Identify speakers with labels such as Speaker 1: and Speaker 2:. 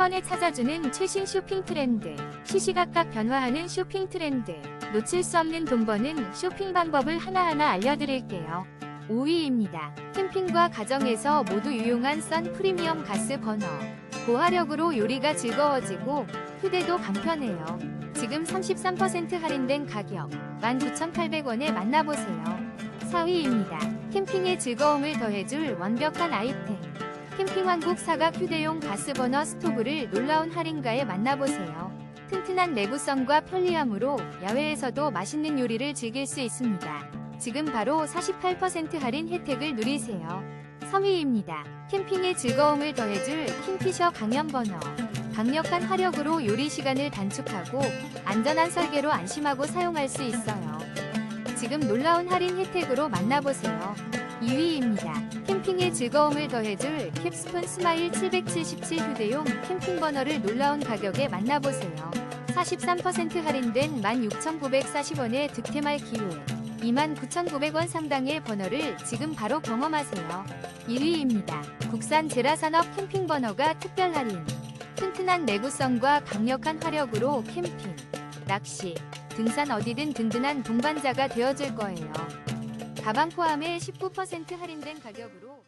Speaker 1: 번에 찾아주는 최신 쇼핑 트렌드, 시시각각 변화하는 쇼핑 트렌드, 놓칠 수 없는 돈 버는 쇼핑 방법을 하나하나 알려드릴게요. 5위입니다. 캠핑과 가정에서 모두 유용한 썬 프리미엄 가스 버너. 고화력으로 요리가 즐거워지고 휴대도 간편해요. 지금 33% 할인된 가격 19,800원에 만나보세요. 4위입니다. 캠핑의 즐거움을 더해줄 완벽한 아이템. 캠핑왕국 사각 휴대용 가스버너 스토브를 놀라운 할인가에 만나보세요. 튼튼한 내구성과 편리함으로 야외에서도 맛있는 요리를 즐길 수 있습니다. 지금 바로 48% 할인 혜택을 누리세요. 3위입니다. 캠핑의 즐거움을 더해줄 킹피셔 강연 버너. 강력한 화력으로 요리 시간을 단축하고 안전한 설계로 안심하고 사용할 수 있어요. 지금 놀라운 할인 혜택으로 만나보세요. 2위입니다. 즐거움을 더해줄 캡스푼 스마일 777 휴대용 캠핑 버너를 놀라운 가격에 만나보세요. 43% 할인된 16,940원의 득템할 기회. 29,900원 상당의 버너를 지금 바로 경험하세요. 1위입니다. 국산 제라산업 캠핑 버너가 특별 할인. 튼튼한 내구성과 강력한 화력으로 캠핑, 낚시, 등산 어디든 든든한 동반자가 되어줄 거예요. 가방 포함에 19% 할인된 가격으로